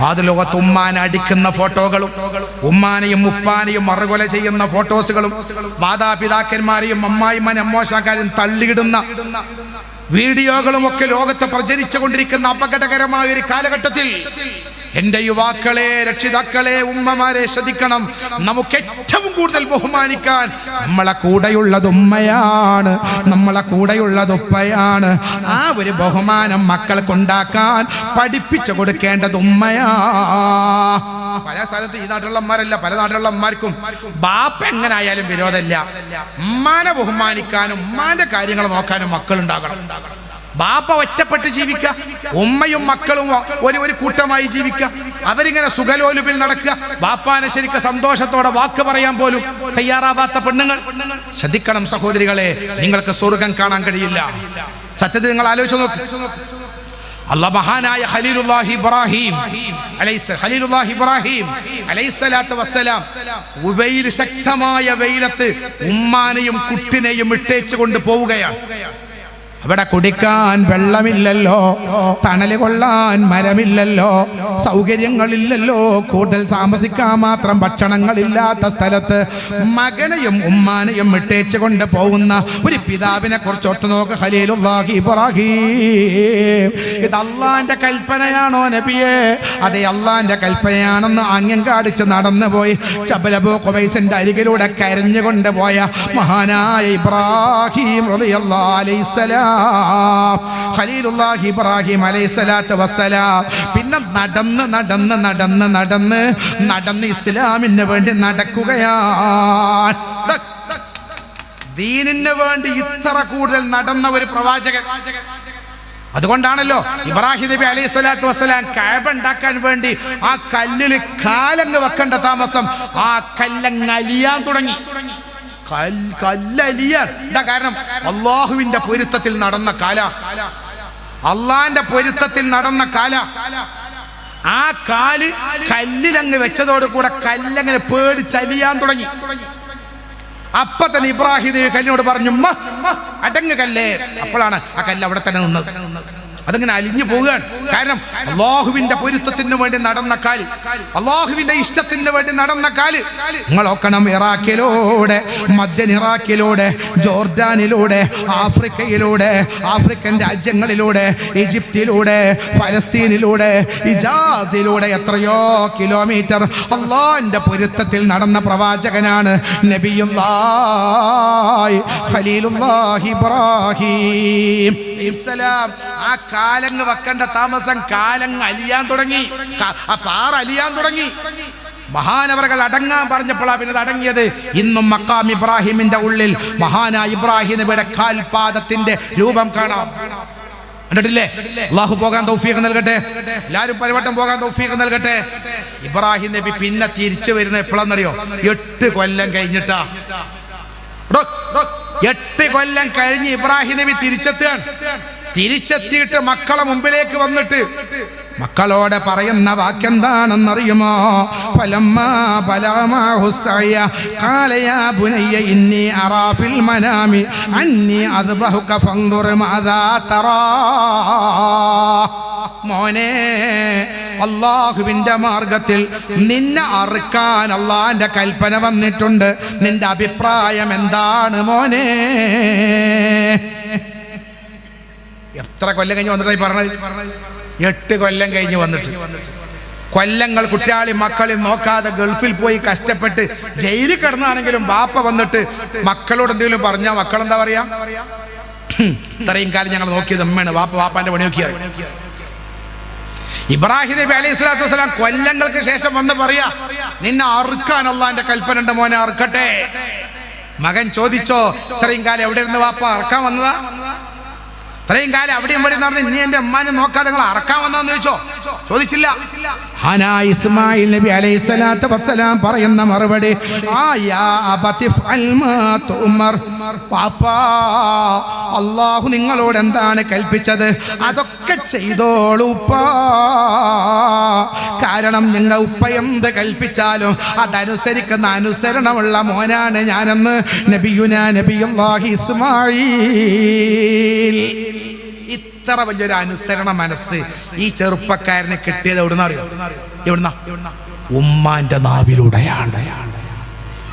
അത് ലോകത്ത് ഉമ്മാനെ അടിക്കുന്ന ഫോട്ടോകളും ഉമ്മാനെയും ഉപ്പാനെയും മറുകൊല ചെയ്യുന്ന ഫോട്ടോസുകളും മാതാപിതാക്കന്മാരെയും അമ്മായിമാൻ അമ്മോശാക്കാരും തള്ളിയിടുന്ന വീഡിയോകളും ഒക്കെ ലോകത്ത് പ്രചരിച്ചുകൊണ്ടിരിക്കുന്ന അപകടകരമായ ഒരു കാലഘട്ടത്തിൽ എന്റെ യുവാക്കളെ രക്ഷിതാക്കളെ ഉമ്മമാരെ ശ്രദ്ധിക്കണം. നമുക്ക് ഏറ്റവും കൂടുതൽ ബഹുമാനിക്കാൻ നമ്മളെ കൂടെയുള്ളത് ഉമ്മയാണ്. നമ്മളെ കൂടെയുള്ളത് ഉപ്പയാണ്. ആ ഒരു ബഹുമാനം മക്കൾക്ക് ഉണ്ടാക്കാൻ പഠിപ്പിച്ചു കൊടുക്കേണ്ടത് ഉമ്മയാ. പല സ്ഥലത്ത് ഈ നാട്ടിലുള്ള അമ്മമാരല്ല പല നാട്ടിലുള്ള അമ്മമാർക്കും ബാപ്പ എങ്ങനായാലും വിരോധമില്ല. ഉമ്മാനെ ബഹുമാനിക്കാനും ഉമ്മാന്റെ കാര്യങ്ങൾ നോക്കാനും മക്കളുണ്ടാകണം. ബാപ്പ ഒറ്റപ്പെട്ട് ജീവിക്കുക. ഉമ്മയും മക്കളും ഒരു ഒരു കൂട്ടമായി ജീവിക്കുക. അവരിങ്ങനെ സുഖലോലുപിൽ നടക്കുക. ബാപ്പാനെ ശരിക്കും സന്തോഷത്തോടെ വാക്ക് പറയാൻ പോലും തയ്യാറാവാത്ത പെണ്ണുങ്ങൾ. ശ്രദ്ധിക്കണം സഹോദരികളെ നിങ്ങൾക്ക് സ്വർഗം കാണാൻ കഴിയില്ല. സത്യത്തിൽ നിങ്ങൾ ആലോചിച്ച് നോക്ക്. അല്ല മഹാനായ ഖലീലുല്ലാഹി ഇബ്രാഹിം അലൈസ് ഖലീലുല്ലാഹി ഇബ്രാഹിം അലൈഹിസ്സലാത്തു വസ്സലാം വെയിൽ ശക്തമായ വെയിലത്ത് ഉമ്മാനെയും കുട്ടിനെയും ഇട്ടേച്ചു കൊണ്ട് പോവുകയാണ്. അവിടെ കുടിക്കാൻ വെള്ളമില്ലല്ലോ തണൽ കൊള്ളാൻ മരമില്ലല്ലോ സൗകര്യങ്ങളില്ലല്ലോ കൂടുതൽ താമസിക്കാൻ മാത്രം ഭക്ഷണങ്ങളില്ലാത്ത സ്ഥലത്ത് മകനെയും ഉമ്മാനെയും ഇട്ടേച്ചു കൊണ്ട് പോകുന്ന ഒരു പിതാവിനെ കുറിച്ചോട്ട് നോക്ക് ഖലീലുല്ലാഹി ഇബ്രാഹിം. ഇത് അള്ളാന്റെ കൽപ്പനയാണോ നബിയെ? അതെ അള്ളാന്റെ കൽപ്പനയാണെന്ന് അങ്ങം കാടിച്ച് നടന്നു പോയി ചബലബോ ഖുബൈസിന്റെ അരികിലൂടെ കരഞ്ഞുകൊണ്ട് പോയ മഹാനായ ഇബ്രാഹിം അലൈസലാം ഖലീലുല്ലാഹി ഇബ്രാഹിം അലൈഹിസ്സലാത്തു വസ്സലാം. പിന്നെ നടന്ന് നടന്ന് നടന്ന് നടന്ന് നടന്ന് ഇസ്ലാമിന് വേണ്ടി നടക്കുകയാണ്. ദീനിന് വേണ്ടി ഇത്ര കൂടുതൽ നടന്ന ഒരു പ്രവാചകൻ. അതുകൊണ്ടാണല്ലോ ഇബ്രാഹിം നബി അലൈഹി സ്വലാത്തു വസ്സലാം കാബ വേണ്ടി ആ കല്ലിൽ കാലങ്ങ് വെക്കേണ്ട താമസം ആ കല്ലങ്ങ് അലിയാൻ തുടങ്ങി. എന്താ കാരണം അള്ളാഹുവിന്റെ പൊരുത്തത്തിൽ നടന്ന കാല. അള്ളാന്റെ പൊരുത്തത്തിൽ നടന്ന കാല. ആ കാൽ കല്ലിലങ്ങ് വെച്ചതോട് കൂടെ കല്ലങ്ങനെ പേടിച്ചലിയാൻ തുടങ്ങി. അപ്പൊ തന്നെ ഇബ്രാഹിം കല്ലിനോട് പറഞ്ഞു "ഉമ്മ, അടങ്ങ് കല്ലേ. അപ്പോഴാണ് ആ കല്ല് അവിടെ തന്നെ നിന്നത്. അതിങ്ങനെ അലിഞ്ഞു പോവുകയാണ്. കാരണം അള്ളാഹുവിന്റെ പൊരുത്തത്തിന് വേണ്ടി നടന്ന കാൽ അള്ളാഹുവിന്റെ ഇഷ്ടത്തിന് വേണ്ടി നടന്ന കാൽ നിങ്ങൾ ഓക്കണം ഇറാഖിലൂടെ മധ്യൻ ഇറാഖിലൂടെ ജോർഡാനിലൂടെ ആഫ്രിക്കയിലൂടെ ആഫ്രിക്കൻ രാജ്യങ്ങളിലൂടെ ഈജിപ്തിലൂടെ ഫലസ്തീനിലൂടെ ഇജാസിലൂടെ എത്രയോ കിലോമീറ്റർ അള്ളാഹിന്റെ പൊരുത്തത്തിൽ നടന്ന പ്രവാചകനാണ് ഖലീലുല്ലാഹി ഇബ്രാഹിം. ഇസ്ലാം ആ കാലങ്ങ് വെക്കേണ്ട താമസം കാലങ്ങ് അലിയാൻ തുടങ്ങി. ആ പാറ അലിയാൻ തുടങ്ങി. മഹാനവറുകൾ അടങ്ങാൻ പറഞ്ഞപ്പോഴാ പിന്നെ അടങ്ങിയത്. ഇന്നും മക്കാം ഇബ്രാഹിമിന്റെ ഉള്ളിൽ മഹാന ഇബ്രാഹിം ഇവിടെ കാൽപാദത്തിന്റെ രൂപം കാണാം. കണ്ടിട്ടില്ലേ? അള്ളാഹു പോകാൻ തൗഫീഖ് നൽകട്ടെ. എല്ലാരും പരിവട്ടം പോകാൻ തൗഫീഖ് നൽകട്ടെ. ഇബ്രാഹിം നബി പിന്നെ തിരിച്ചു വരുന്നത് എപ്പോഴെന്നറിയോ എട്ട് കൊല്ലം കഴിഞ്ഞിട്ടാ. എട്ട് കൊല്ലം കഴിഞ്ഞ് ഇബ്രാഹിം നബി തിരിച്ചെത്തുകയാണ്. തിരിച്ചെത്തിയിട്ട് മക്കളെ മുമ്പിലേക്ക് വന്നിട്ട് മക്കളോട് പറയുന്ന വാക്കെന്താണെന്നറിയുമോ അള്ളാഹുവിന്റെ മാർഗത്തിൽ നിന്നെ അറുക്കാൻ അള്ളാന്റെ കൽപ്പന വന്നിട്ടുണ്ട്. നിന്റെ അഭിപ്രായം എന്താണ് മോനെ? എത്ര കൊല്ലം കഴിഞ്ഞ് വന്നിട്ടായി പറഞ്ഞത്? എട്ട് കൊല്ലം കഴിഞ്ഞ് വന്നിട്ട്. കൊല്ലങ്ങൾ കുട്ടിയാളി മക്കളെ നോക്കാതെ ഗൾഫിൽ പോയി കഷ്ടപ്പെട്ട് ജയിലിൽ കിടന്നാണെങ്കിലും ബാപ്പ വന്നിട്ട് മക്കളോട് എന്തെങ്കിലും പറഞ്ഞാൽ മക്കൾ എന്താ പറയാ ഇത്രയും കാലം ഞങ്ങൾ നോക്കിയത് അമ്മയാണ് വാപ്പ വാപ്പാന്റെ പണി നോക്കിയത് ഇബ്രാഹിം നബി അലൈഹി സ്വലാത്തു വസ്സലാം കൊല്ലങ്ങൾക്ക് ശേഷം വന്ന് പറയാ നിന്നെ അറുക്കാൻ അള്ളാന്റെ കൽപ്പന ഉണ്ട് മോനെ അറുക്കട്ടെ. മകൻ ചോദിച്ചോ ഇത്രയും കാലം എവിടെ ഇരുന്ന് വാപ്പ അറക്കാൻ വന്നതാ? ഇത്രയും കാലം അവിടെയും ഇവിടെ നടന്ന് ഇനി എന്റെ അമ്മാനെ നോക്കാതെ നിങ്ങൾ അറക്കാൻ വന്നതെന്ന് ചോദിച്ചോ? ചോദിച്ചില്ല. ഹനാ ഇസ്മായിൽ നബി അലൈഹി സ്വലാത്തു വസ്സലാം പറയുന്ന മറുപടി അള്ളാഹു നിങ്ങളോട് എന്താണ് കൽപ്പിച്ചത്? അതൊക്കെ ചെയ്തോളൂ കാരണം നിങ്ങൾ ഉപ്പ എന്ത് കൽപ്പിച്ചാലും അതനുസരിക്കുന്ന അനുസരണമുള്ള മോനാണ് ഞാനെന്ന് നബിയുന നബിയുല്ലാഹി ഇസ്മായിൽ. ഇത്ര വലിയൊരു അനുസരണ മനസ്സ് ഈ ചെറുപ്പക്കാരനെ കിട്ടിയത് എവിടുന്ന അറിയോ? എവിടുന്ന? ഉമ്മാന്റെ നാവിലൂടെയാണ്.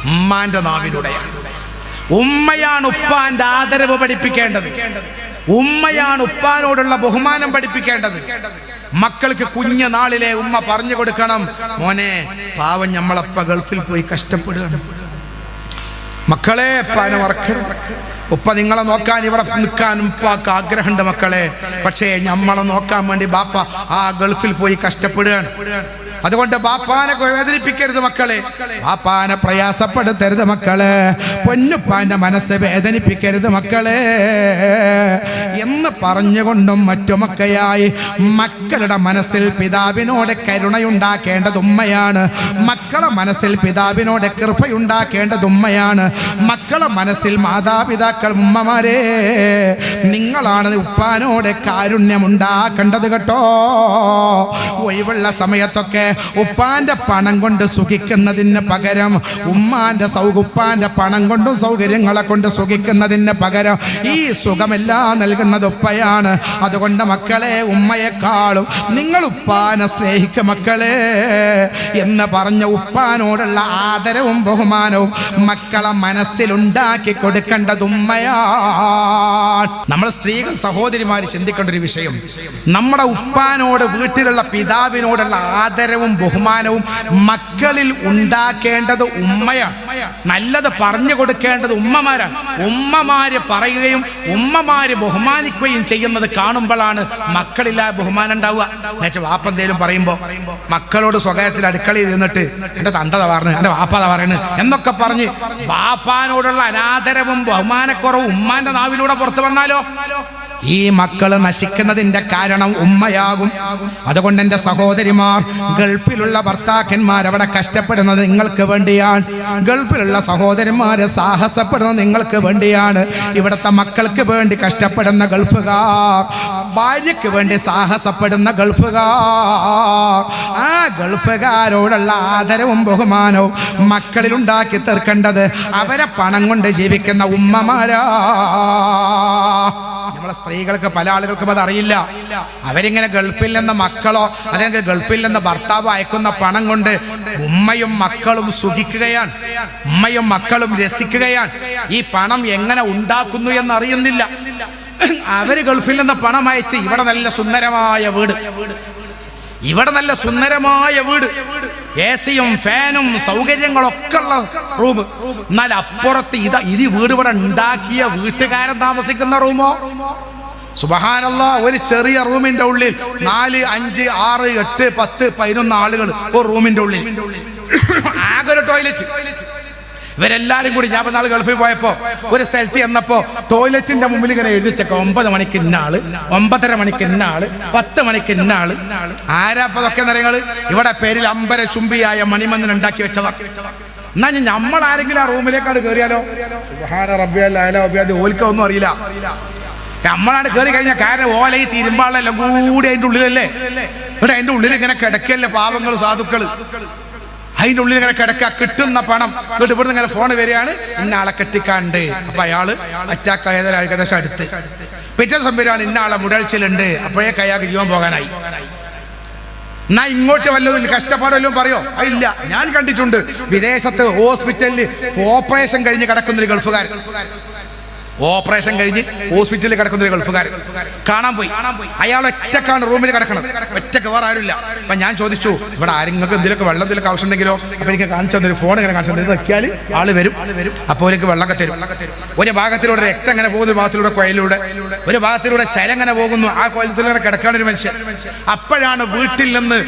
ഉമ്മാന്റെ നാവിലൂടെയാണ്. ഉമ്മയാണ് ഉപ്പാന്റെ ആദരവ് പഠിപ്പിക്കേണ്ടത്. ഉമ്മയാണ് ഉപ്പാനോടുള്ള ബഹുമാനം പഠിപ്പിക്കേണ്ടത്. മക്കൾക്ക് കുഞ്ഞ നാളിലെ ഉമ്മ പറഞ്ഞു കൊടുക്കണം. മോനെ പാവം ഞമ്മളപ്പ ഗൾഫിൽ പോയി കഷ്ടപ്പെടുകയാണ്. മക്കളെ പാന മറക്കരുത്. ഉപ്പ നിങ്ങളെ നോക്കാൻ ഇവിടെ നിൽക്കാനും ഉപ്പാക്ക് ആഗ്രഹമുണ്ട് മക്കളെ. പക്ഷേ നമ്മളെ നോക്കാൻ വേണ്ടി ബാപ്പ ആ ഗൾഫിൽ പോയി കഷ്ടപ്പെടുകയാണ്. അതുകൊണ്ട് ബാപ്പാനെ വേദനിപ്പിക്കരുത് മക്കളെ. ബാപ്പാനെ പ്രയാസപ്പെടുത്തരുത് മക്കളെ. പൊന്നുപ്പാന്റെ മനസ്സ് വേദനിപ്പിക്കരുത് മക്കളെ. എന്ന് പറഞ്ഞുകൊണ്ടും മറ്റുമൊക്കെയായി മക്കളുടെ മനസ്സിൽ പിതാവിനോട് കരുണയുണ്ടാക്കേണ്ടത് ഉമ്മയാണ്. മക്കളെ മനസ്സിൽ പിതാവിനോട് കൃപയുണ്ടാക്കേണ്ടത് ഉമ്മയാണ്. മക്കളെ മനസ്സിൽ മാതാപിതാക്കൾ ഉമ്മമാരെ നിങ്ങളാണ് ഉപ്പാനോട് കാരുണ്യമുണ്ടാക്കേണ്ടത് കേട്ടോ. ഒഴിവുള്ള സമയത്തൊക്കെ ഉപ്പാന്റെ പണം കൊണ്ട് സുഖിക്കുന്നതിന് പകരം ഉമ്മാന്റെ ഉപ്പാന്റെ പണം കൊണ്ടും സൗകര്യങ്ങളെ കൊണ്ട് സുഖിക്കുന്നതിന് പകരം ഈ സുഖമെല്ലാം നൽകുന്നത് ഉപ്പയാണ്. അതുകൊണ്ട് മക്കളെ ഉമ്മയെക്കാളും നിങ്ങൾ ഉപ്പാനെ സ്നേഹിക്ക മക്കളെ എന്ന് പറഞ്ഞ ഉപ്പാനോടുള്ള ആദരവും ബഹുമാനവും മക്കളെ മനസ്സിലുണ്ടാക്കി കൊടുക്കേണ്ടത് നമ്മൾ സ്ത്രീകൾ സഹോദരിമാർ ചിന്തിക്കേണ്ട ഒരു വിഷയം. നമ്മുടെ ഉപ്പാനോട് വീട്ടിലുള്ള പിതാവിനോടുള്ള ആദരവും ബഹുമാനവും മക്കളിൽ ഉണ്ടാക്കേണ്ടത് ഉമ്മയാണ്. നല്ലത് പറഞ്ഞു കൊടുക്കേണ്ടത് ഉമ്മമാരാണ് ഉമ്മമാര് പറയുകയും ഉമ്മമാര് ബഹുമാനിക്കുകയും ചെയ്യുന്നത് കാണുമ്പോഴാണ് മക്കളില്ല ബഹുമാനം ഉണ്ടാവുക. എന്നുവെച്ചാൽ വാപ്പ എന്തേലും പറയുമ്പോ മക്കളോട് സ്വകാര്യത്തിൽ അടുക്കളയിൽ ഇരുന്നിട്ട് എന്റെ തന്തത പറഞ്ഞു എന്റെ വാപ്പത പറയുന്നു എന്നൊക്കെ പറഞ്ഞ് വാപ്പാനോടുള്ള അനാദരവും ബഹുമാനക്കുറവും ഉമ്മാന്റെ നാവിലൂടെ പുറത്തു വന്നാലോ? malos ഈ മക്കൾ നശിക്കുന്നതിന്റെ കാരണം ഉമ്മയാകും. അതുകൊണ്ട് എന്റെ സഹോദരിമാർ ഗൾഫിലുള്ള ഭർത്താക്കന്മാർ അവിടെ കഷ്ടപ്പെടുന്നത് നിങ്ങൾക്ക് വേണ്ടിയാണ്. ഗൾഫിലുള്ള സഹോദരന്മാര് സാഹസപ്പെടുന്നത് നിങ്ങൾക്ക് വേണ്ടിയാണ്. ഇവിടുത്തെ മക്കൾക്ക് വേണ്ടി കഷ്ടപ്പെടുന്ന ഗൾഫുകാർ ഭാര്യയ്ക്ക് വേണ്ടി സാഹസപ്പെടുന്ന ഗൾഫുകാർ. ആ ഗൾഫുകാരോടുള്ള ആദരവും ബഹുമാനവും മക്കളിൽ ഉണ്ടാക്കി തീർക്കേണ്ടത് അവരെ പണം കൊണ്ട് ജീവിക്കുന്ന ഉമ്മമാരാ. നമ്മളെ സ്ത്രീകൾക്ക് പല ആളുകൾക്കും അത് അറിയില്ല. അവരിങ്ങനെ ഗൾഫിൽ നിന്ന് മക്കളോ അല്ലെങ്കിൽ ഗൾഫിൽ നിന്ന് ഭർത്താവ് അയക്കുന്ന പണം കൊണ്ട് ഉമ്മയും മക്കളും സുഖിക്കുകയാണ്. ഉമ്മയും മക്കളും രസിക്കുകയാണ്. ഈ പണം എങ്ങനെ ഉണ്ടാക്കുന്നു എന്ന് അറിയുന്നില്ല അവർ ഗൾഫിൽ നിന്ന് പണം അയച്ച് ഇവിടെ നല്ല സുന്ദരമായ വീട്. ഇവിടെ നല്ല സുന്ദരമായ വീട്. എ സിയും ഫാനും സൗകര്യങ്ങളൊക്കെ ഉള്ള റൂം. എന്നാൽ അപ്പുറത്ത് ഇതാ ഇത് വീട് ഇവിടെ ഉണ്ടാക്കിയ വീട്ടുകാരൻ താമസിക്കുന്ന റൂമോ? സുബഹാനല്ല ഒരു ചെറിയ റൂമിന്റെ ഉള്ളിൽ നാല് അഞ്ച് ആറ് എട്ട് പത്ത് പതിനൊന്ന് ആളുകൾ ഒരു റൂമിന്റെ ഉള്ളിൽ. ആകെ ഒരു ടോയ്ലറ്റ് ഇവരെല്ലാരും കൂടി ഞാൻ നാളെ ഗൾഫിൽ പോയപ്പോ ഒരു സ്ഥലത്ത് ചെന്നപ്പോ ടോയ്ലറ്റിന്റെ മുമ്പിൽ ഇങ്ങനെ എഴുതിച്ചൊക്കെ ഒമ്പത് മണിക്ക് ഇന്നാൾ ഒമ്പതര മണിക്ക് ഇന്നാൾ പത്ത് മണിക്ക് ഇന്ന ആൾ ആരാപ്പതൊക്കെ നിറങ്ങൾ ഇവിടെ പേരിൽ അമ്പര ചുംബിയായ മണിമന്ദൻ ഉണ്ടാക്കി വെച്ചവർ എന്നാ നമ്മൾ ആരെങ്കിലും ആ റൂമിലേക്കാണ് കയറിയാലോ അത് ഓൽക്ക ഒന്നും അറിയില്ല. നമ്മളാണ് കയറി കഴിഞ്ഞാൽ കാരണം ഓല ഈ തിരുമ്പാളെല്ലാം കൂടി അതിന്റെ ഉള്ളിലല്ലേ? ഇവിടെ അതിന്റെ ഉള്ളിൽ ഇങ്ങനെ കിടക്കല്ലേ പാവങ്ങൾ സാധുക്കൾ. അതിന്റെ ഉള്ളിൽ ഇങ്ങനെ കിടക്കുക കിട്ടുന്ന പണം. എന്നിട്ട് ഇവിടുന്ന് ഇങ്ങനെ ഫോൺ വരികയാണ് ഇന്ന ആളെ കെട്ടിക്കാണ്ട്. അപ്പൊ അയാൾ അറ്റാക്ക് ആയത് ഏകദേശം അടുത്ത്. പിറ്റേ സംഭവമാണ് ഇന്ന ആളെ മുടൽച്ചിലുണ്ട് അപ്പോഴേക്ക് ജീവൻ പോകാനായി. എന്നാ ഇങ്ങോട്ട് വല്ലതും കഷ്ടപ്പാട് പറയോ? ഇല്ല. ഞാൻ കണ്ടിട്ടുണ്ട്. വിദേശത്ത് ഹോസ്പിറ്റലിൽ ഓപ്പറേഷൻ കഴിഞ്ഞ് കിടക്കുന്നൊരു ഗൾഫുകാരൻ. ഓപ്പറേഷൻ കഴിഞ്ഞ് ഹോസ്പിറ്റലിൽ കിടക്കുന്ന ഒരു ഗൾഫുകാരൻ. കാണാൻ പോയി. അയാൾ ഒറ്റക്കാണ് റൂമിൽ കിടക്കണം ഒറ്റയ്ക്ക് വേറെ ആരുമില്ല. അപ്പൊ ഞാൻ ചോദിച്ചു ഇവിടെ ആരെങ്കിലും എന്തെങ്കിലും വെള്ളം എന്തെങ്കിലും ആവശ്യം ഉണ്ടെങ്കിലോ അപ്പൊ എനിക്ക് കാണിച്ചു തന്നൊരു ഫോൺ ഇങ്ങനെ കാണിച്ചു തന്നെ. നോക്കിയാൽ ആൾ വരും. അപ്പോൾ എനിക്ക് വെള്ളമൊക്കെ തരും. ഒരു ഭാഗത്തിലൂടെ രക്തം ഇങ്ങനെ പോകുന്ന ഭാഗത്തിലൂടെ കുഴലിലൂടെ ഒരു ഭാഗത്തിലൂടെ ചരങ്ങനെ പോകുന്നു. ആ കുഴലത്തിൽ ഇങ്ങനെ കിടക്കാണ് ഒരു മനുഷ്യൻ. അപ്പോഴാണ് വീട്ടിൽ നിന്ന്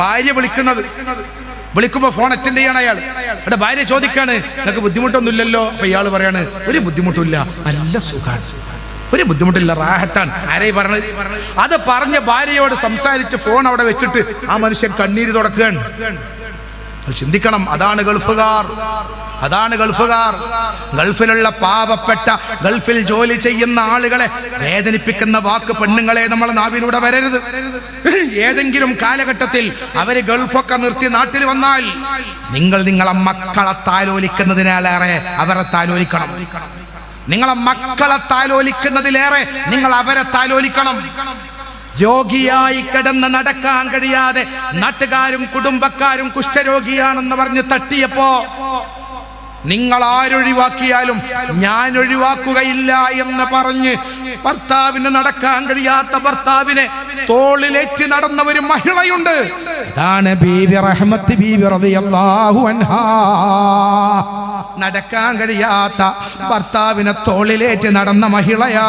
ഭാര്യ വിളിക്കുന്നത്. വിളിക്കുമ്പോ ഫോൺ അറ്റൻഡ് ചെയ്യണം അയാൾ എന്റെ ഭാര്യ ചോദിക്കാണ് നിനക്ക് ബുദ്ധിമുട്ടൊന്നുമില്ലല്ലോ? അപ്പൊ ഇയാൾ പറയാണ് ഒരു ബുദ്ധിമുട്ടില്ല നല്ല സുഖാണ്. ഒരു ബുദ്ധിമുട്ടില്ല റാഹത്താണ്. ആരെയും പറഞ്ഞത്? അത് പറഞ്ഞ ഭാര്യയോട് സംസാരിച്ച് ഫോൺ അവിടെ വെച്ചിട്ട് ആ മനുഷ്യൻ കണ്ണീര് തുടക്കുകയാണ്. ചിന്തിക്കണം അതാണ് ഗൾഫുകാർ. അതാണ് ഗൾഫുകാർ. ഗൾഫിലുള്ള പാവപ്പെട്ട ഗൾഫിൽ ജോലി ചെയ്യുന്ന ആളുകളെ വേദനിപ്പിക്കുന്ന വാക്ക് പെണ്ണുങ്ങളെ നമ്മളെ നാവിലൂടെ വരരുത്. ഏതെങ്കിലും കാലഘട്ടത്തിൽ അവർ ഗൾഫൊക്കെ നിർത്തി നാട്ടിൽ വന്നാൽ നിങ്ങൾ നിങ്ങളെ മക്കളെ താലോലിക്കുന്നതിനാലേറെ അവരെ താലോലിക്കണം. നിങ്ങളെ മക്കളെ താലോലിക്കുന്നതിലേറെ നിങ്ങൾ അവരെ താലോലിക്കണം. രോഗിയായി കിടന്ന് നടക്കാൻ കഴിയാതെ നാട്ടുകാരും കുടുംബക്കാരും കുഷ്ഠരോഗിയാണെന്ന് പറഞ്ഞ് തട്ടിയപ്പോ നിങ്ങൾ ആരൊഴിവാക്കിയാലും ഞാൻ ഒഴിവാക്കുകയില്ല എന്ന് പറഞ്ഞ് ഭർത്താവിന് നടക്കാൻ കഴിയാത്ത ഭർത്താവിനെ തോളിലേറ്റ് നടന്ന ഒരു മഹിളയുണ്ട്. അതാണ് ബീവി റഹ്മത്ത് ബീവി റളിയല്ലാഹു അൻഹാ. നടക്കാൻ കഴിയാത്ത ഭർത്താവിനെ തോളിലേറ്റ് നടന്ന മഹിളയാ.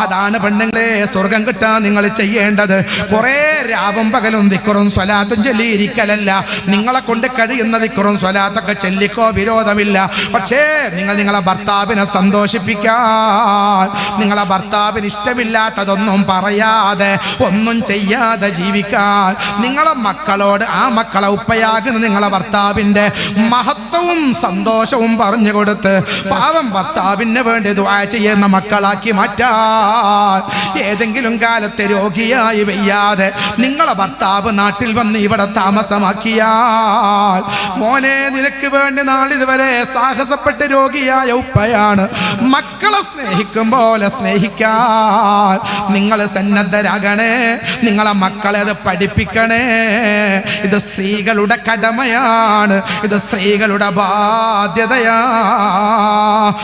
അതാണ് പെണ്ണുങ്ങളെ സ്വർഗം കിട്ടാൻ നിങ്ങൾ ചെയ്യേണ്ടത്. കുറെ രാവും പകലും ദിക്കറും സ്വലാത്തും ചൊല്ലിയിരിക്കലല്ല. നിങ്ങളെ കൊണ്ട് കഴിയുന്ന ദിക്കറും സ്വലാത്തൊക്കെ ചൊല്ലിക്കോ വിരോധമില്ല. പക്ഷേ നിങ്ങൾ നിങ്ങളെ ഭർത്താവിനെ സന്തോഷിപ്പിക്കാൻ നിങ്ങളെ ഭർത്താവിന് ഇഷ്ടമില്ലാത്തതൊന്നും പറയാതെ ഒന്നും ചെയ്യാതെ ജീവിക്കാൻ. നിങ്ങളെ മക്കളോട് ആ മക്കളെ ഉപ്പയാകുന്ന നിങ്ങളെ ഭർത്താവിന്റെ മഹത്വവും സന്തോഷവും പറഞ്ഞു കൊടുത്ത് പാവം ഭർത്താവിന് വേണ്ടി ദുആ ചെയ്യുന്ന മക്കളാക്കി മാറ്റാൻ. ഏതെങ്കിലും കാലത്തെ രോഗിയായി വയ്യാതെ നിങ്ങളെ ഭർത്താവ് നാട്ടിൽ വന്ന് ഇവിടെ താമസമാക്കിയാൽ മോനെ നിനക്ക് വേണ്ടി നാളിതുവരെ സാഹസപ്പെട്ട് രോഗിയായ ഉപ്പയാണ്. മക്കളെ സ്നേഹിക്കും പോലെ സ്നേഹിക്കാൻ. നിങ്ങൾ സന്നദ്ധരാകണേ നിങ്ങളെ മക്കളെ അത് പഠിപ്പിക്കണേ. ഇത് സ്ത്രീകളുടെ കടമയാണ് ഇത് സ്ത്രീകളുടെ ബാധ്യതയാ.